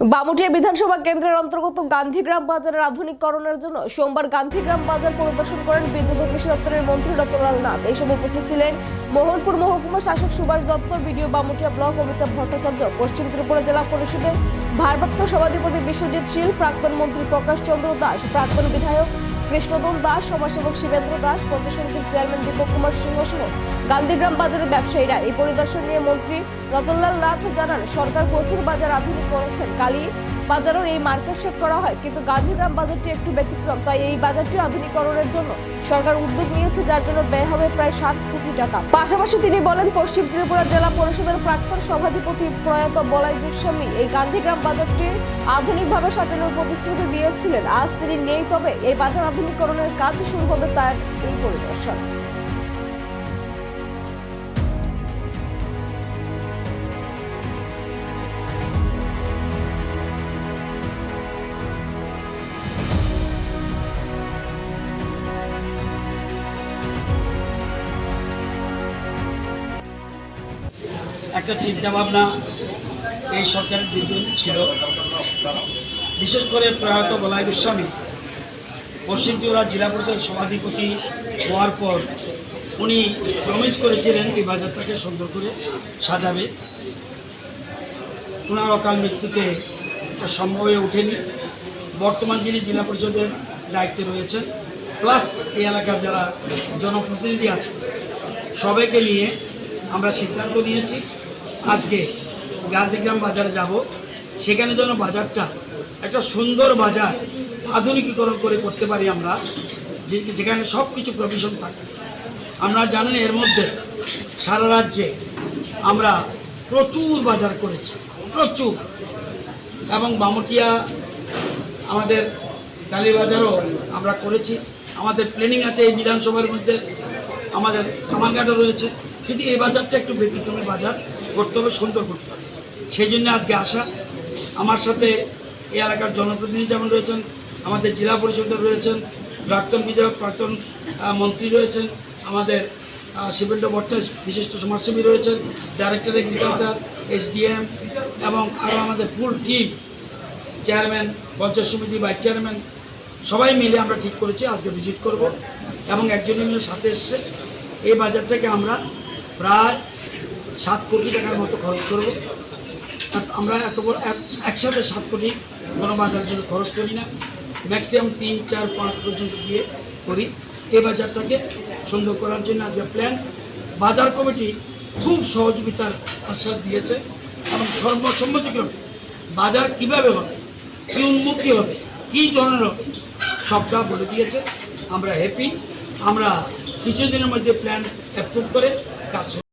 বামুটিয়া বিধানসভা কেন্দ্রের অন্তর্গত গান্ধীগ্রাম বাজারের আধুনিকরণের জন্য সোমবার গান্ধীগ্রাম বাজার পরিদর্শন করেন বিদ্যুৎ কৃষি দপ্তরের মন্ত্রী রতনলাল নাথ। এই সময় উপস্থিত ছিলেন মোহনপুর মহকুমা শাসক সুভাষ দত্ত, বিডিও বামুটিয়া ব্লক অমিতাভ ভট্টাচার্য, পশ্চিম ত্রিপুরা জেলা পরিষদের ভারপ্রাপ্ত সভাধিপতি বিশ্বজিৎ শীল, প্রাক্তন মন্ত্রী প্রকাশ চন্দ্র দাস, প্রাক্তন বিধায়ক কৃষ্ণদন দাস, সমাজসেবক শিবেন্দ্র দাস পঞ্চায়েত চেয়ারম্যান দীপক কুমার সিংহ সহ গান্ধীগ্রাম বাজারের ব্যবসায়ীরা এই পরিদর্শন নিয়ে মন্ত্রী রতনলাল নাথ জানান, সরকার প্রচুর বাজার আধুনিক করেছেন। কালী বাজারেও এই মার্কেট সেট করা হয়, কিন্তু গান্ধীগ্রাম বাজারটি একটু ব্যতিক্রম। তাই এই বাজারটি আধুনিকরণের জন্য সরকার উদ্যোগ নিয়েছে, যার জন্য ব্যয় হবে প্রায় সাত কোটি টাকা। পাশাপাশি তিনি বলেন, পশ্চিম ত্রিপুরা জেলা পরিষদের প্রাক্তন সভাধিপতি প্রয়াত বলাই গোস্বামী এই গান্ধীগ্রাম বাজারটি আধুনিকভাবে সাজানোর প্রতিশ্রুতি দিয়েছিলেন। আজ তিনি নেই, তবে এই বাজার আধুনিকরণের কাজ শুরু হবে তার এই পরিদর্শন। একটা চিন্তাভাবনা এই সরকারের দীর্ঘদিন ছিল। বিশেষ করে প্রয়াত বলাই গোস্বামী পশ্চিম ত্রিপুরা জেলা পরিষদ সভাধিপতি হওয়ার পর উনি প্রমিস করেছিলেন এই বাজারটাকে সুন্দর করে সাজাবে। ওনার অকাল মৃত্যুতে সম্ভব হয়ে ওঠেনি। বর্তমান যিনি জেলা পরিষদের দায়িত্বে রয়েছেন প্লাস এই এলাকার যারা জনপ্রতিনিধি আছে সবাইকে নিয়ে আমরা সিদ্ধান্ত নিয়েছি, আজকে গান্ধীগ্রাম বাজারে যাব। সেখানে যেন বাজারটা একটা সুন্দর বাজার আধুনিকীকরণ করে করতে পারি আমরা যেখানে সব কিছু প্রভিশন থাকবে আমরা জানেন এর মধ্যে সারা রাজ্যে আমরা প্রচুর বাজার করেছি, প্রচুর। এবং বামুটিয়া আমাদের কালীবাজারও আমরা করেছি। আমাদের প্ল্যানিং আছে এই বিধানসভার মধ্যে। আমাদের কামারঘাটও রয়েছে। কিন্তু এই বাজারটা একটু ব্যতিক্রমী বাজার, করতে হবে, সুন্দর করতে হবে। সেই জন্য আজকে আসা। আমার সাথে এই এলাকার জনপ্রতিনিধি যেমন রয়েছেন, আমাদের জেলা পরিষদের রয়েছেন, প্রাক্তন বিধায়ক, প্রাক্তন মন্ত্রী রয়েছেন, আমাদের শিবেন্দ্র ভট্টাচ, বিশিষ্ট সমাজসেবী রয়েছেন ডাইরেক্টর এগ্রিকালচার এসডিএম এবং আরও আমাদের ফুল টিম চেয়ারম্যান পঞ্চায়েত সমিতি ভাইস চেয়ারম্যান সবাই মিলে আমরা ঠিক করেছি, আজকে ভিজিট করব। এবং একজন মিলে সাথে এসছে। এই বাজারটাকে আমরা প্রায় সাত কোটি টাকার মতো খরচ করব। আমরা এত বড় এক- একসাথে সাত কোটি কোনো বাজারের জন্য খরচ করি না। ম্যাক্সিমাম তিন, চার, পাঁচ পর্যন্ত গিয়ে করি। এই বাজারটাকে সুন্দর করার জন্য আজকে প্ল্যান। বাজার কমিটি খুব সহযোগিতার আশ্বাস দিয়েছে এবং সর্বসম্মতিক্রমে বাজার কীভাবে হবে, কী উন্মুখী হবে, কী ধরনের হবে, সবটা বলে দিয়েছে। আমরা হ্যাপি আমরা কিছুদিনের মধ্যে প্ল্যান অ্যাপ্রুভ করে কাজ শুরু